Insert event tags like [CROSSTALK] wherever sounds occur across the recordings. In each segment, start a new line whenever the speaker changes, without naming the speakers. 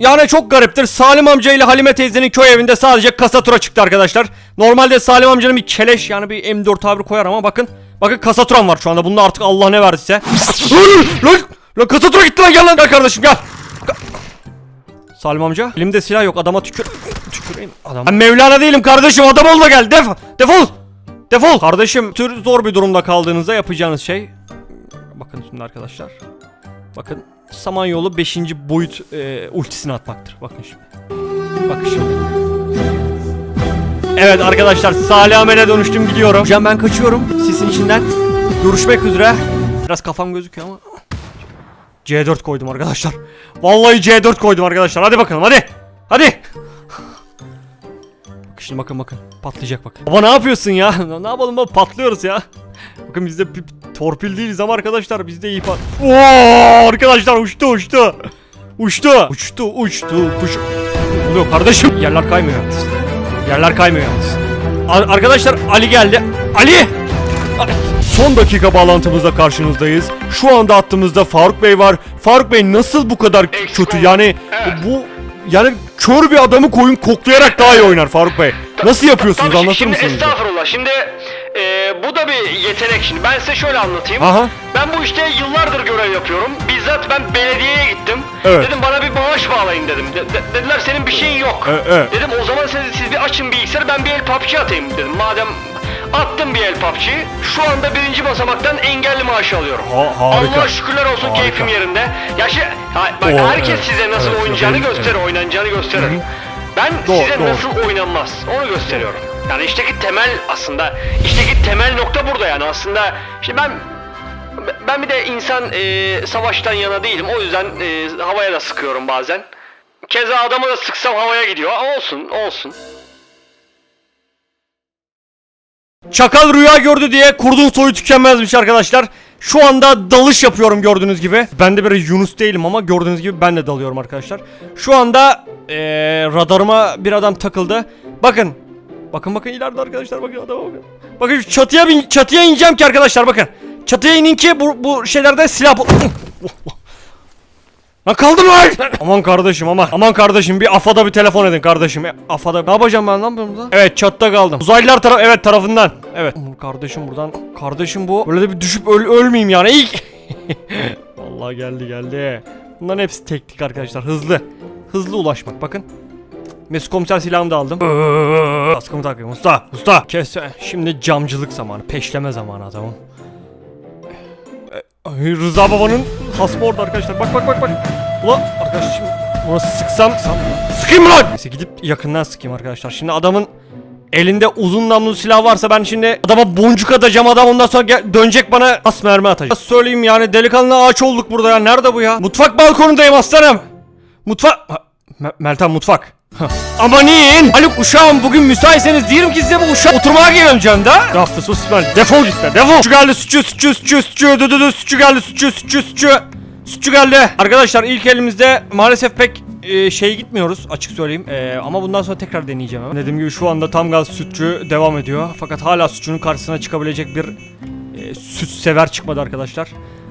Yani çok gariptir. Salim amca ile Halime teyzenin köy evinde sadece kasatura çıktı arkadaşlar. Normalde Salim amcanın bir keleş yani bir M4 tabiri koyar ama bakın. Bakın kasaturam var şu anda. Bunda artık Allah ne verdiyse. lan, lan kasatura gitti lan gel lan gel kardeşim gel. Salim amca elimde silah yok adama tükür tüküreyim adam. Ben Mevlana değilim kardeşim adam ol da gel def defol. Defol. Kardeşim tür zor bir durumda kaldığınızda yapacağınız şey bakın şimdi arkadaşlar. Bakın Samanyolu 5. boyut e, ultisini atmaktır. Bakın şimdi. Bakın şimdi. Evet arkadaşlar Salih Amel'e dönüştüm gidiyorum. Hocam ben kaçıyorum sisin içinden. Görüşmek üzere. Biraz kafam gözüküyor ama. C4 koydum arkadaşlar. Vallahi C4 koydum arkadaşlar. Hadi bakalım hadi. Hadi. Bakın şimdi bakın bakın. Patlayacak bakın. Baba ne yapıyorsun ya? [LAUGHS] ne yapalım baba patlıyoruz ya. Bakın biz de pi- pi- torpil değiliz ama arkadaşlar biz de iyi pat... Oo arkadaşlar uçtu uçtu. Uçtu. Uçtu uçtu kuş. Ne oluyor kardeşim? Yerler kaymıyor yalnız. Yerler kaymıyor yalnız. Ar- arkadaşlar Ali geldi. Ali! Son dakika bağlantımızda karşınızdayız. Şu anda attığımızda Faruk Bey var. Faruk Bey nasıl bu kadar kötü? Yani bu yani kör bir adamı koyun koklayarak daha iyi oynar Faruk Bey. Nasıl yapıyorsunuz anlatır mısınız?
Estağfurullah. Şimdi e, bu da bir yetenek şimdi. Ben size şöyle anlatayım.
Aha.
Ben bu işte yıllardır görev yapıyorum. Bizzat ben belediyeye gittim.
Evet.
Dedim bana bir maaş bağlayın dedim. De- de- dediler senin bir şeyin yok.
E, evet.
Dedim o zaman siz, siz bir açın bilgisayarı ben bir el PUBG atayım dedim. Madem attım bir el PUBG'yi. Şu anda birinci basamaktan engelli maaşı alıyorum.
Ha- harika.
Allah şükürler olsun
Harika.
keyfim yerinde. Ya şey, ha- bak
Doğru,
herkes
evet.
size nasıl
Evet,
oynayacağını
evet,
gösterir, oynanacağını gösterir. Ben
Doğru,
size
doğru.
nasıl oynanmaz onu gösteriyorum. Yani işteki temel aslında işteki temel nokta burada yani aslında. Şimdi ben ben bir de insan e, savaştan yana değilim. O yüzden e, havaya da sıkıyorum bazen. Keza adamı da sıksam havaya gidiyor. Olsun, olsun.
Çakal rüya gördü diye kurdun soyu tükenmezmiş arkadaşlar. Şu anda dalış yapıyorum gördüğünüz gibi. Ben de bir Yunus değilim ama gördüğünüz gibi ben de dalıyorum arkadaşlar. Şu anda eee, radarıma bir adam takıldı. Bakın. Bakın bakın ileride arkadaşlar bakın adama bakın. Bakın şu çatıya bin, çatıya ineceğim ki arkadaşlar bakın. Çatıya inin ki bu, bu şeylerde silah bul- Lan kaldım lan! aman kardeşim aman. Aman kardeşim bir afada bir telefon edin kardeşim. E, afada ne yapacağım ben lan burada? Evet çatta kaldım. Uzaylılar taraf evet tarafından. Evet. Kardeşim buradan. Kardeşim bu. Böyle de bir düşüp öl ölmeyeyim yani. İlk. [LAUGHS] Vallahi geldi geldi. Bunların hepsi teknik arkadaşlar. Hızlı. Hızlı ulaşmak bakın. Mesut komiser silahımı da aldım. Kaskımı takıyorum. Usta. Usta. Kes. Şimdi camcılık zamanı. Peşleme zamanı adamım. Ay, Rıza babanın hasmı orada arkadaşlar. Bak bak bak bak. Ulan arkadaşlar şimdi buna sıksam, sıkayım lan? Neyse gidip yakından sıkayım arkadaşlar. Şimdi adamın elinde uzun namlulu silah varsa ben şimdi adama boncuk atacağım adam ondan sonra gel- dönecek bana as mermi atacak. Nasıl söyleyeyim yani delikanlı ağaç olduk burada ya. Nerede bu ya? Mutfak balkonundayım aslanım. Mutfak... Meltem mutfak. Amanin! Haluk uşağım bugün müsaitseniz diyelim ki size bu uşağa oturmaya geleceğim da. Rafta sus ben. Defol git be defol. Sütçü geldi sütçü sütçü sütçü sütçü dü dü dü sütçü geldi sütçü sütçü sütçü. Sütçü geldi. Arkadaşlar ilk elimizde maalesef pek e, şey gitmiyoruz açık söyleyeyim. E, ama bundan sonra tekrar deneyeceğim. ama. Dediğim gibi şu anda tam gaz sütçü devam ediyor. Fakat hala sütçünün karşısına çıkabilecek bir e, süt sever çıkmadı arkadaşlar.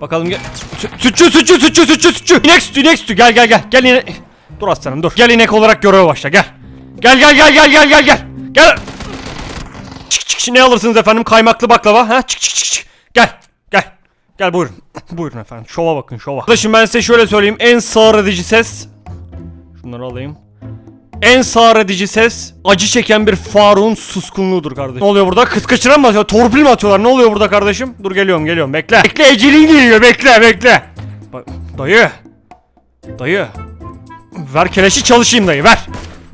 Bakalım gel. Sü- Sütçü sütçü sütçü sütçü sütçü. İnek sütü inek sütü gel gel gel. Gel inek. Dur aslanım dur. Gel inek olarak göreve başla gel. Gel gel gel gel gel gel gel. Gel. Çık çık ne alırsınız efendim? Kaymaklı baklava ha? Çık çık çık çık. Gel. Gel. Gel buyurun. [CLEARS THROAT] buyurun efendim. Şova bakın şova. Arkadaşım ben size şöyle söyleyeyim. En sağır edici ses. Şunları alayım. En sağır edici ses acı çeken bir Faruk'un suskunluğudur kardeşim. Ne oluyor burada? Kız kaçıran mı atıyor? Torpil mi atıyorlar? Ne oluyor burada kardeşim? Dur geliyorum geliyorum bekle. Bekle ecelin geliyor bekle bekle. Dayı. Dayı. Ver keleşi çalışayım dayı ver.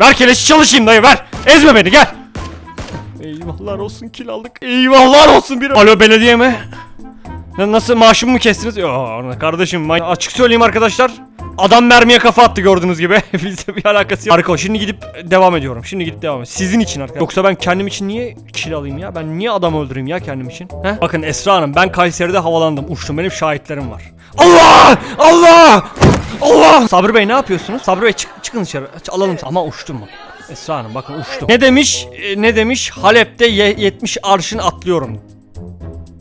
Ver keleşi çalışayım dayı ver. Ezme beni gel. Eyvahlar olsun kil aldık. Eyvahlar olsun bir. Alo belediye mi? Nasıl maaşımı mı kestiniz? Yo kardeşim açık söyleyeyim arkadaşlar. Adam mermiye kafa attı gördüğünüz gibi. [LAUGHS] Bizde bir alakası yok. Harika şimdi gidip devam ediyorum. Şimdi gidip devam et. Sizin için arkadaşlar. Yoksa ben kendim için niye kill alayım ya? Ben niye adam öldüreyim ya kendim için? He? Bakın Esra Hanım ben Kayseri'de havalandım. Uçtum. Benim şahitlerim var. Allah! Allah! Allah! Sabri Bey ne yapıyorsunuz? Sabri Bey çık, çıkın dışarı. Alalım. Ama uçtum mu? Esra Hanım bakın uçtum. Ne demiş? E, ne demiş? Halep'te ye- 70 arşın atlıyorum.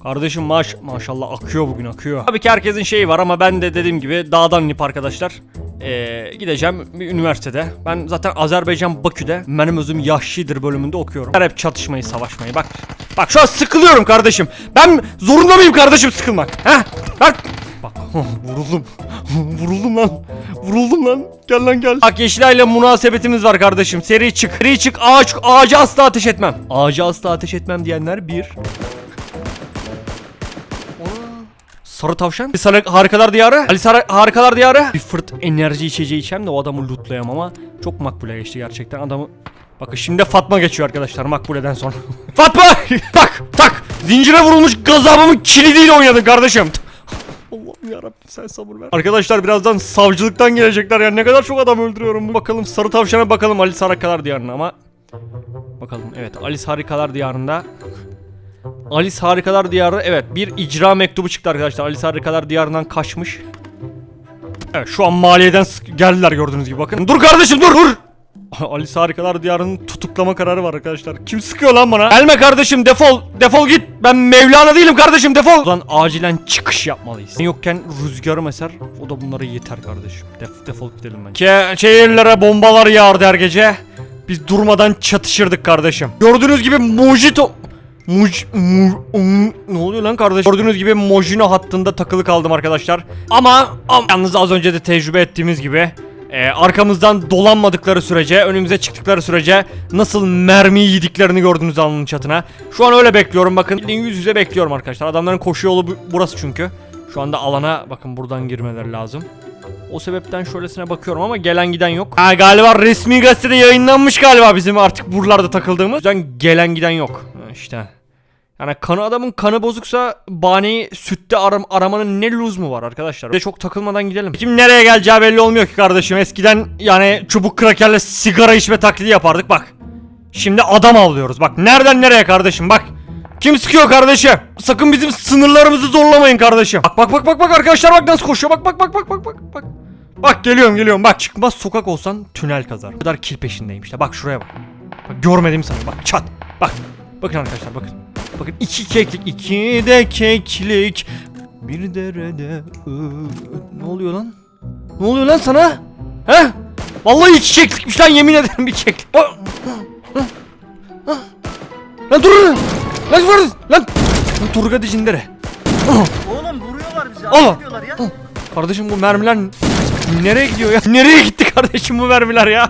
Kardeşim maş maşallah akıyor bugün akıyor. Tabii ki herkesin şeyi var ama ben de dediğim gibi dağdan inip arkadaşlar. Ee, gideceğim bir üniversitede. Ben zaten Azerbaycan Bakü'de benim özüm Yahşidir bölümünde okuyorum. Ben hep çatışmayı, savaşmayı. Bak. Bak şu an sıkılıyorum kardeşim. Ben zorunda mıyım kardeşim sıkılmak? He? Bak. Vuruldum. [LAUGHS] Vuruldum lan. Vuruldum lan. Gel lan gel. Bak Yeşilay ile münasebetimiz var kardeşim. Seri çık. Seri çık. Ağaç, ağaca asla ateş etmem. Ağaca asla ateş etmem diyenler bir. Sarı tavşan. Bir sarı harikalar diyarı. Ali sarı harikalar diyarı. Bir fırt enerji içeceği içeceğim de o adamı lootlayamam ama çok makbule geçti gerçekten adamı. Bakın şimdi Fatma geçiyor arkadaşlar makbuleden sonra. [LAUGHS] Fatma! tak tak! Zincire vurulmuş gazabımın kilidiyle oynadın kardeşim. Allah'ım yarabbim sen sabır ver. Arkadaşlar birazdan savcılıktan gelecekler ya ne kadar çok adam öldürüyorum. Bakalım sarı tavşana bakalım Ali Harikalar diyarına ama. Bakalım evet Alice Harikalar diyarında Alice Harikalar Diyarı evet bir icra mektubu çıktı arkadaşlar. Alice Harikalar Diyarı'ndan kaçmış. Evet şu an maliyeden geldiler gördüğünüz gibi bakın. Dur kardeşim dur dur. [LAUGHS] Alice Harikalar Diyarı'nın tutuklama kararı var arkadaşlar. Kim sıkıyor lan bana? Gelme kardeşim defol. Defol git. Ben Mevlana değilim kardeşim defol. Ulan acilen çıkış yapmalıyız. Ben yokken rüzgarım eser. O da bunlara yeter kardeşim. Def defol gidelim ben. Ke şehirlere bombalar yağardı her gece. Biz durmadan çatışırdık kardeşim. Gördüğünüz gibi Mojito... Muj... Mu, um, ne oluyor lan kardeş? Gördüğünüz gibi Mojino hattında takılı kaldım arkadaşlar. Ama, ama yalnız az önce de tecrübe ettiğimiz gibi e, arkamızdan dolanmadıkları sürece, önümüze çıktıkları sürece nasıl mermi yediklerini gördünüz alnının çatına. Şu an öyle bekliyorum bakın. Yüz yüze bekliyorum arkadaşlar. Adamların koşu yolu bu- burası çünkü. Şu anda alana bakın buradan girmeleri lazım. O sebepten şöylesine bakıyorum ama gelen giden yok. Ha galiba resmi gazetede yayınlanmış galiba bizim artık buralarda takıldığımız. O yüzden gelen giden yok. İşte. Yani kanı adamın kanı bozuksa bahaneyi sütte aram aramanın ne lüzumu var arkadaşlar. Bir çok takılmadan gidelim. Kim nereye geleceği belli olmuyor ki kardeşim. Eskiden yani çubuk krakerle sigara içme taklidi yapardık bak. Şimdi adam avlıyoruz. Bak nereden nereye kardeşim bak. Kim sıkıyor kardeşim? Sakın bizim sınırlarımızı zorlamayın kardeşim. Bak bak bak bak bak arkadaşlar bak nasıl koşuyor. Bak bak bak bak bak bak bak. Bak geliyorum geliyorum bak çıkmaz sokak olsan tünel kazar. Bu kadar kil peşindeyim bak şuraya bak. Bak görmedim sana bak çat. Bak. Bakın arkadaşlar bakın. Bakın iki keklik iki de keklik. Bir derede ö- ne oluyor lan? Ne oluyor lan sana? He? Vallahi iki keklikmiş lan yemin ederim bir keklik. Lan dur lan! Dur lan! Lan Turga dicindere.
Oğlum vuruyorlar bizi.
Allah!
Ya.
Kardeşim bu mermiler Nereye gidiyor ya? [LAUGHS] Nereye gitti kardeşim bu mermiler ya?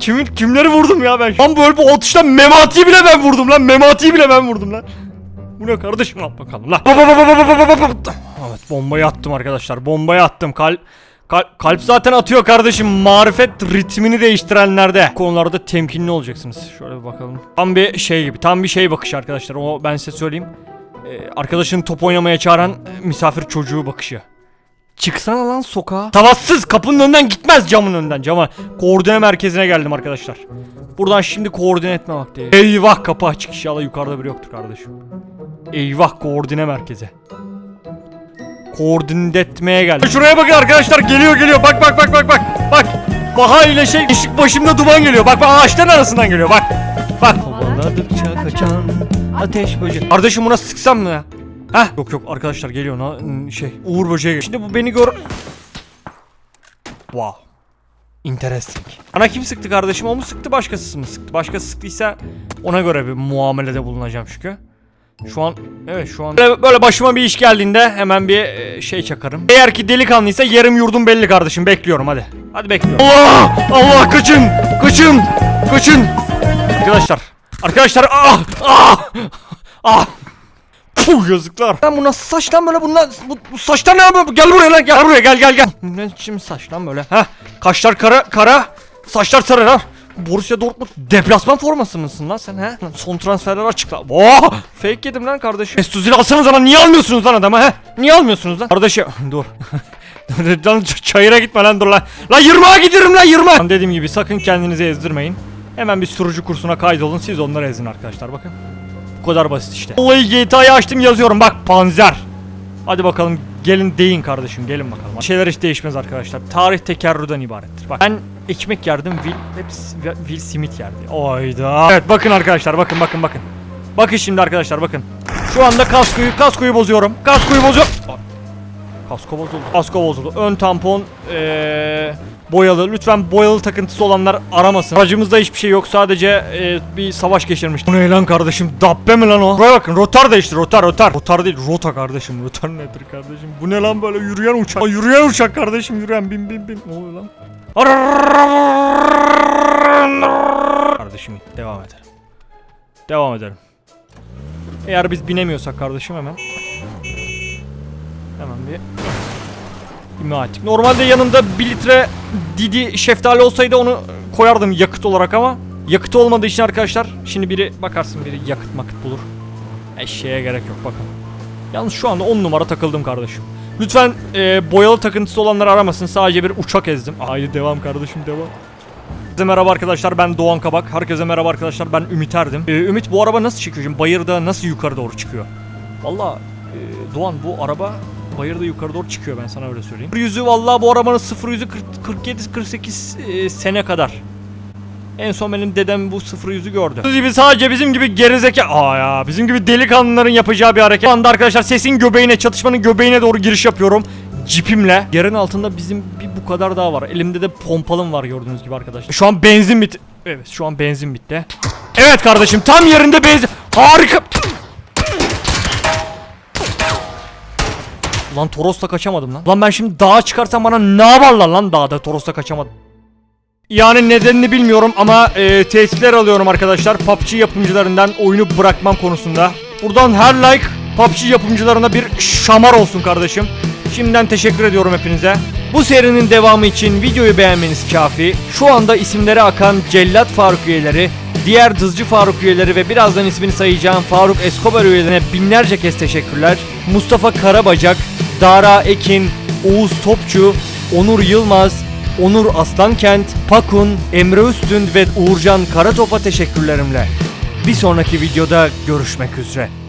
Kimin kimleri vurdum ya ben? Lan böyle bu atıştan Memati'yi bile ben vurdum lan. Memati'yi bile ben vurdum lan. Bu ne kardeşim al bakalım lan. Evet bombayı attım arkadaşlar. Bombayı attım. Kal Kal kalp zaten atıyor kardeşim. Marifet ritmini değiştirenlerde. Konularda temkinli olacaksınız. Şöyle bir bakalım. Tam bir şey gibi. Tam bir şey bakışı arkadaşlar. O ben size söyleyeyim. Ee, arkadaşını top oynamaya çağıran e, misafir çocuğu bakışı. Çıksana lan sokağa. Tavassız kapının önünden gitmez camın önünden cama. Koordine merkezine geldim arkadaşlar. Buradan şimdi koordine etme vakti. Eyvah kapı açık inşallah yukarıda biri yoktur kardeşim. Eyvah koordine merkeze. Koordine etmeye geldim. Şuraya bakın arkadaşlar geliyor geliyor bak bak bak bak bak. Bak. Baha ile şey ışık başımda duman geliyor. Bak bak ağaçların arasından geliyor bak. Bak. Kovaladıkça kaçan ateş böceği. Kardeşim buna sıksam mı ya? Heh. Yok yok arkadaşlar geliyor na şey Uğur böceği. Şimdi bu beni gör. Wow. Interesting. Ana kim sıktı kardeşim? O mu sıktı başkası mı sıktı? Başkası sıktıysa ona göre bir muamelede bulunacağım çünkü. Şu an evet şu an böyle, böyle başıma bir iş geldiğinde hemen bir e, şey çakarım. Eğer ki delikanlıysa yerim yurdum belli kardeşim. Bekliyorum hadi. Hadi bekliyorum. Allah! Allah kaçın! Kaçın! Kaçın! Arkadaşlar. Arkadaşlar ah! Ah! Ah! Puh yazıklar. Lan bu nasıl saç lan böyle bunlar bu, bu saçlar ne yapıyor? Gel buraya lan gel buraya gel gel gel. Ne biçim saç lan böyle? Ha? Kaşlar kara kara, saçlar sarı ha. Borussia Dortmund deplasman forması mısın lan sen? Lan son transferler açıkla. Oh! Fake yedim lan kardeşim. Mesut Özil'i alsanız lan niye almıyorsunuz lan adamı ha? Niye almıyorsunuz lan? Kardeşim [LAUGHS] dur. Dur, [LAUGHS] lan çayıra gitme lan dur lan. Lan yırmağa giderim lan yırmağa. Lan Dediğim gibi sakın kendinizi ezdirmeyin. Hemen bir sürücü kursuna kaydolun siz onları ezin arkadaşlar bakın. Bu kadar basit işte. Olayı GTA'yı açtım yazıyorum bak panzer. Hadi bakalım gelin deyin kardeşim gelin bakalım. Şeyler hiç değişmez arkadaşlar. Tarih tekerrürden ibarettir. Bak ben ekmek yerdim Will, hep Will Smith yerdi. Oyda. Evet bakın arkadaşlar bakın bakın bakın. Bakın şimdi arkadaşlar bakın. Şu anda kaskoyu kaskoyu bozuyorum. Kaskoyu bozuyorum. Kasko bozuldu. Kasko bozuldu. Ön tampon ee, boyalı. Lütfen boyalı takıntısı olanlar aramasın. Aracımızda hiçbir şey yok. Sadece ee, bir savaş geçirmiştik. Bu ne lan kardeşim? Dabbe mi lan o? Buraya bakın. Rotar değişti. Rotar rotar. Rotar değil. Rota kardeşim. Rotar nedir kardeşim? Bu ne lan böyle yürüyen uçak? Aa, yürüyen uçak kardeşim. Yürüyen bin bin bin. Ne oluyor lan? Kardeşim devam edelim. Devam edelim. Eğer biz binemiyorsak kardeşim. Hemen bir imha ettik. Normalde yanında 1 litre Didi şeftali olsaydı onu koyardım yakıt olarak ama yakıtı olmadığı için arkadaşlar şimdi biri bakarsın biri yakıt makıt bulur. Eşeğe gerek yok bakın. Yalnız şu anda 10 numara takıldım kardeşim. Lütfen e, boyalı takıntısı olanları aramasın. Sadece bir uçak ezdim. Haydi devam kardeşim devam. Herkese merhaba arkadaşlar ben Doğan Kabak. Herkese merhaba arkadaşlar ben Ümit Erdim. Ee, Ümit bu araba nasıl çıkıyor şimdi? Bayırda nasıl yukarı doğru çıkıyor? Valla e, Doğan bu araba bayırda yukarı doğru çıkıyor ben sana öyle söyleyeyim. Yüzü valla bu arabanın 0 yüzü 47-48 sene kadar. En son benim dedem bu sıfır yüzü gördü. Bizim gibi sadece bizim gibi gerizeka... Aa ya bizim gibi delikanlıların yapacağı bir hareket. Şu anda arkadaşlar sesin göbeğine, çatışmanın göbeğine doğru giriş yapıyorum. Cipimle. Yerin altında bizim bir bu kadar daha var. Elimde de pompalım var gördüğünüz gibi arkadaşlar. Şu an benzin bitti. Evet şu an benzin bitti. Evet kardeşim tam yerinde benzin. Harika. Lan Toros'ta kaçamadım lan. Lan ben şimdi dağa çıkarsam bana ne yaparlar lan dağda Toros'ta kaçamadım. Yani nedenini bilmiyorum ama e, tehditler alıyorum arkadaşlar PUBG yapımcılarından oyunu bırakmam konusunda. Buradan her like PUBG yapımcılarına bir şamar olsun kardeşim. Şimdiden teşekkür ediyorum hepinize. Bu serinin devamı için videoyu beğenmeniz kafi. Şu anda isimleri akan Cellat Faruk üyeleri, diğer Dızcı Faruk üyeleri ve birazdan ismini sayacağım Faruk Escobar üyelerine binlerce kez teşekkürler. Mustafa Karabacak, Dara Ekin, Oğuz Topçu, Onur Yılmaz, Onur Aslankent, Pakun, Emre Üstün ve Uğurcan Karatop'a teşekkürlerimle. Bir sonraki videoda görüşmek üzere.